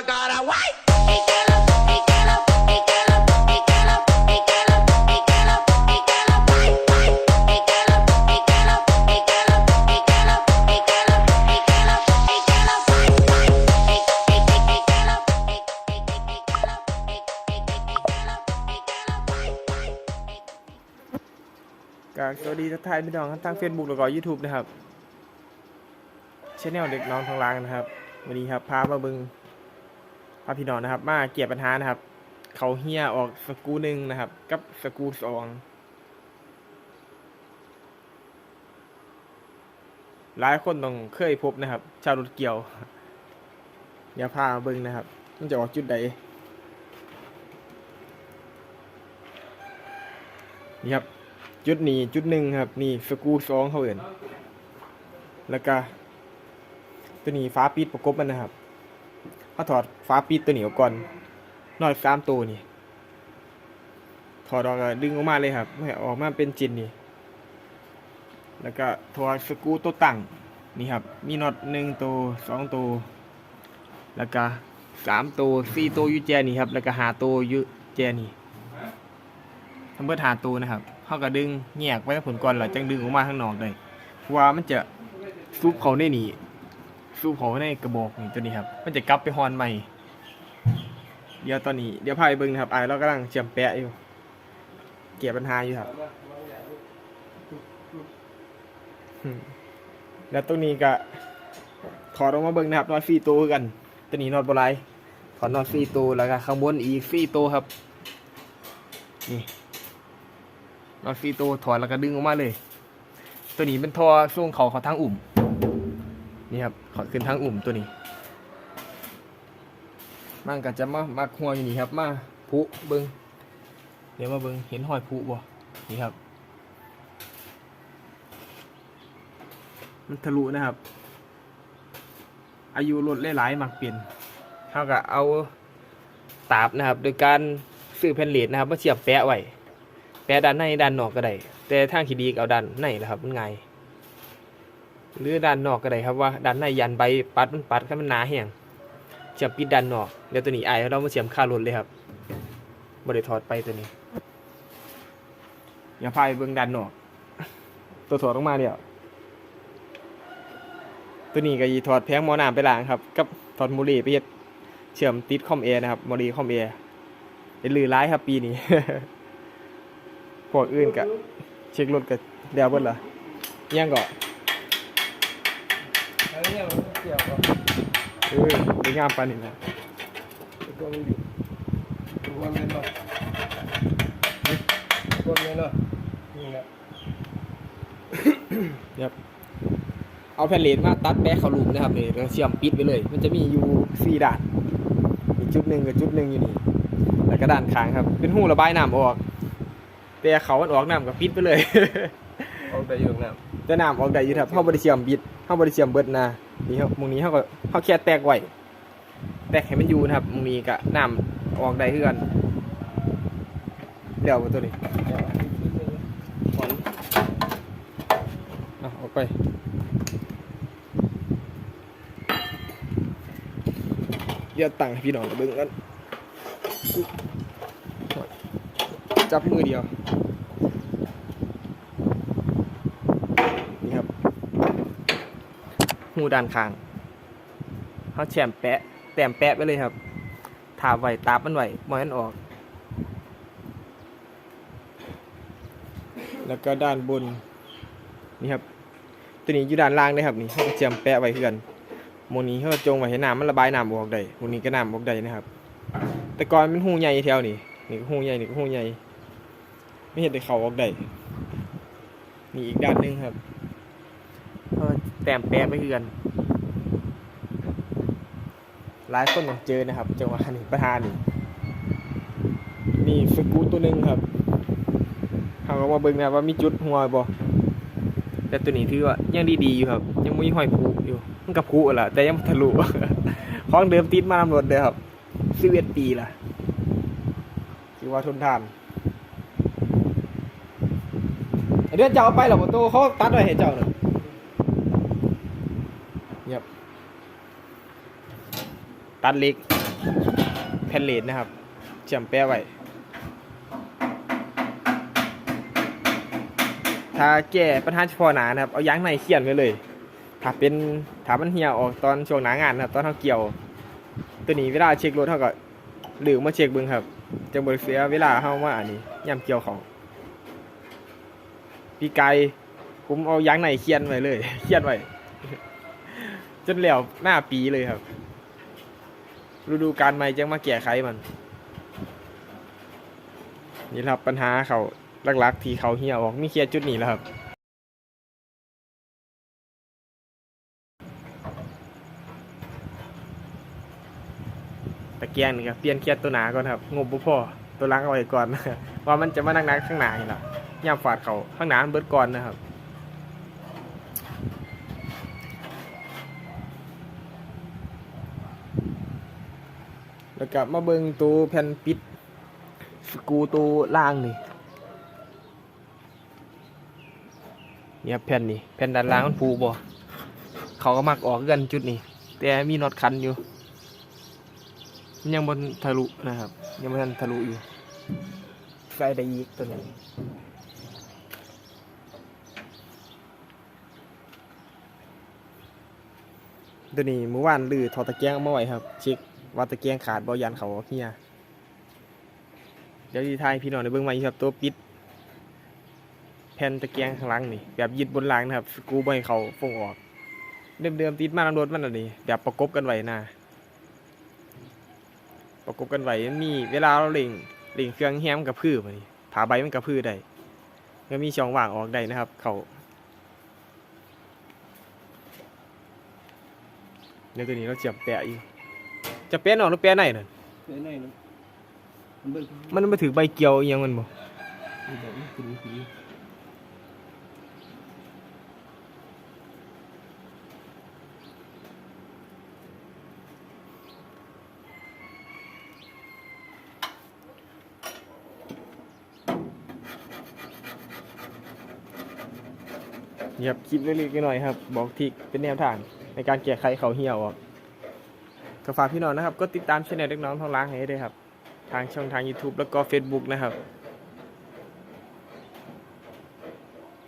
I got a white. Hey, girl, hey, girl, hey, girl, hey, girl, hey, girl, hey, girl, hey, girl, white, white. Hey, girl, hey, girl, hey, girl, hey, girl, hey, girl, hey, girl, hey, girl, white, white. Hey, hey, hey, hey, girl, hey, hey, hey, hey, girl, hey, hey, hey, hey, girl, hey, girl, white, white. ก็สวัสดีทักทายพี่น้องทั้งทาง Facebook แล้วก็ YouTube นะครับชแนลเด็กน้องทางล่างนะครับ วันนี้ครับ พามาเบิง พาพี่น้องนะครับ มาเกียปัญหานะครับ เขาเฮียออกสกูหนึ่งนะครับ กับสกูสองหลายคนต้องเคยพบนะครับ ชาวรถเกี่ยว อย่าพามาเบิงนะครับ มันจะออกจุดใดนี่ครับ จุดนี้จุดหนึ่งครับ นี่สกูสองเขาเอื่น แล้วก็ตัวนี้ฟ้าปิดประกบมันนะครับาถอดฟ้าปิดตัวเหนี้ออกก่อนนอดสามตัวนี่ ถอดออกดึงออกมาเลยครับให้ออกมาเป็นจินนี่ แล้วก็ถอดสกูตัวตั้งนี่ครับ มีน็อตหนึ่งตัวสองตัว แล้วก็สามตัวสี่ตัวยูแจนี่ครับ แล้วก็หาตัวยูแจนี่ทั้งเบิดหาตัวนะครับเขาก็ดึงแยกไว้ผลก่อนหลังจังดึงออกมาข้างนอกเลยว่ามันจะซุปเขาในนี่ ซุปเขาในกระบอกนี่ตัวนี้ครับ มันจะกลับไปฮอนใหม่ เดี๋ยวตอนนี้เดี๋ยวพาไปเบิ่งนะครับไอ้เรากำลังเชื่อมแปะอยู่ เกียบปัญหาอยู่ครับแล้วตรงนี้ก็ถอดออกมาเบิ่งนะครับนอตฟรีตัวกันตัวนี้นอตบลายถอดนอตฟรีตัวแล้วก็ข้างบนอีกฟรีตัวครับ นี่นอตฟรีตัวถอดแล้วก็ดึงออกมาเลย ตัวนี้เป็นท่อช่วงเขาเขาทางอุ่ม นี่ครับขาขึ้นทางอุ่มตัวนี้มันก็จะมามาหัวอยู่นี่ครับ มาผุเบิงเดี๋ยวมาเบิงเห็นหอยผุบ่นี่ครับ มันทะลุนะครับ อายุรถหลายๆมักเปลี่ยนเท่ากับเอาตาบนะครับ โดยการซื้อแผ่นเหล็กนะครับมาเสียบแปะไว้แปะด้านในด้านนอกก็ได้แต่ทางที่ดีก็เอาด้านในแหละครับมันง่าย หรือด้านนอกก็ได้ครับว่าด้านในยันใบปัดมันปัดให้มันหนาแห้งเสียบปิดด้านนอกเดี๋ยวตัวนี้ไอเรามาเสียบคารถเลยครับบริถอดไปตัวนี้อย่าพายเบื้องด้านนอก ตัวถอดออกมาเดี๋ยวตัวนี้ก็ยีถอดแพงมอน้ำไปล้างครับกับถอดมูลีไปเฮ็ดเชื่อมติดคอมแอร์นะครับมูลีคอมแอร์เป็นลือร้ายครับปีนี้พวกอื่นก็เช็ครถก็เดียวเบิดละยังก็อะไรเนี่ยมันเกี่ยวกับเออดีงามปานนี้นะตัวมันอยู่ตัวมันเนาะตัวมันเนาะนี่แหละครับเอาแผ่นเลนมาตัดแบกเขาลูมนะครับนี่แล้วเชื่อมปิดไปเลย มันจะมีอยู่สี่ด่านอีกจุดหนึ่งกับจุดหนึ่งอยู่นี่แล้วก็ด้านข้างครับ เป็นหูระบายน้ำออก แต่เขามันออกน้ำกับปิดไปเลย เอาแต่อยู่นะแต่น้ำออกได้อยู่ครับเขาบริเชียมบิดเขาบริเชียมเบิดนะนี่ครับมุงนี้เขาก็เขาแค่แตกไว้แตกให้มันอยู่นะครับมุงนี้ก็น้ำออกได้คือกันเดี๋ยวตัวนี้ถอนอะออกไปเดี๋ยวตั้งให้พี่น้องเบิ่งกันจับมือเดียว นี่ครับ หูด้านข้างเขาแฉมแปะแต้มแปะไปเลยครับถาบไว้ตาบมันไว้มอยมันออก แล้วก็ด้านบน นี่ครับ ตัวนี้อยู่ด้านล่างเลยครับนี่เขาก็แฉมแปะไว้เพื่อนโมนี้เขาจงไว้ให้น้ำมันระบายน้ำออกได้โมนี้ก็น้ำออกได้นะครับ แต่ก่อนมันหูใหญ่แถวนี่นี่ก็หูใหญ่นี่ก็หูใหญ่ไม่เห็นได้เขาออกได้นี่อีกด้านหนึงครับ แต้มแปะไม่คือกันหลายคนต้องเจอนะครับจังหวะนี้ประธานนี่นี่สกูตัวหนึ่งครับเขาก็มาเบิ่งนะว่ามีจุดหัวบ่แต่ตัวนี้ถือว่ายังดีๆอยู่ครับ ยังมีห้อยผูอยู่มันกับผูแหละแต่ยังทะลุของเดิมติดมาตำรวจเลยครับสิบเอ็ดปีละถือว่าทนทานเดือนเจ้าไปหรอโมโตเขาตัดไว้ให้เจ้าเนอะเงียบ ตัดเล็กแผ่นเลนนะครับเชื่อมแปะไว้ถ้าแก้ปัญหาเฉพาะหนานะครับ เอายางในเขียนไว้เลย ถ้าเป็นถ้ามันเหี่ยวออกตอนช่วงหนางานนะครับ ตอนเขาเกี่ยว ตัวนี้เวลาเช็ครถเขาก็หรือมาเช็คเบิ่งครับจังบ่ได้เสียเวลาเฮามาอันนี้ย่ำเกี่ยวของพี่ไก่ผมเอายางในเขียนไว้เลยเขียนไว้จนแล้วหน้าปีเลยครับ ฤดูการใหม่จังมาแก้ไขมัน นี่ครับปัญหาเขาหลักๆ ที่เขาเหี่ยวออกมีเคลียร์จุดนี้แล้วครับตะเกียงนี่ครับเปลี่ยนเคลียร์ตัวหนาก่อนครับงบบ่พอตัวหลังเอาไว้ก่อนว่ามันจะมานักข้างหน้านี่แหละย่ามฝาดเขาข้างหน้าเบิดก่อนนะครับ แล้วก็มาเบิ่งตัวแผ่นปิดสกูตัวล่างนี่เนี่ยแผ่นนี่แผ่นด้านล่างมันผูบ่เขาก็มักออกกันจุดนี้แต่มีน็อตคันอยู่มันยังบนทะลุนะครับ ยังไม่ทันทะลุอยู่ใส่ได้อีกตัวนี้ตัวนี้เมื่อวานลือถอดตะแกรงเอามาไว้ครับ เช็ค ว่าตะแกรงขาดบ่ยันเขาเฮียเดี๋ยวที่ทายพี่น้องในเบื้องม่ครับตัวปิด แผ่นตะเกียงข้างหล่างนี่แบบยึดบนหลังนะครับสกรูให้เขาฟงออกเดิมๆติดมาน้ำรถมันอันนี้แบบประกบกันไว้นะประกบกันไว้มันมีเวลาเราเล่งเล่งเครื่องแฮมกับพืชมานี่ผาใบมันกับพืชได้ก็มีช่องว่างออกได้นะครับ เขาเดี๋ยวตัวนี้เราเจียบแปะอยู่ จะแปะนอกหรือแปะในนั่นในในนั้นมันเบิกมันมาถือใบเกี่ยวอิหยังมันบ่มันแบบนี้คือผีนี่ครับคลิปเล็กๆน้อยๆครับ บอกทริกเป็นแนวทางในการแก้ไขเขาเหี่ยวออก ก็ฝากพี่น้องนะครับ ก็ติดตามช่องเด็กน้องท้องล้างให้ด้วยครับ ทางช่องทาง YouTube แล้วก็ Facebook นะครับ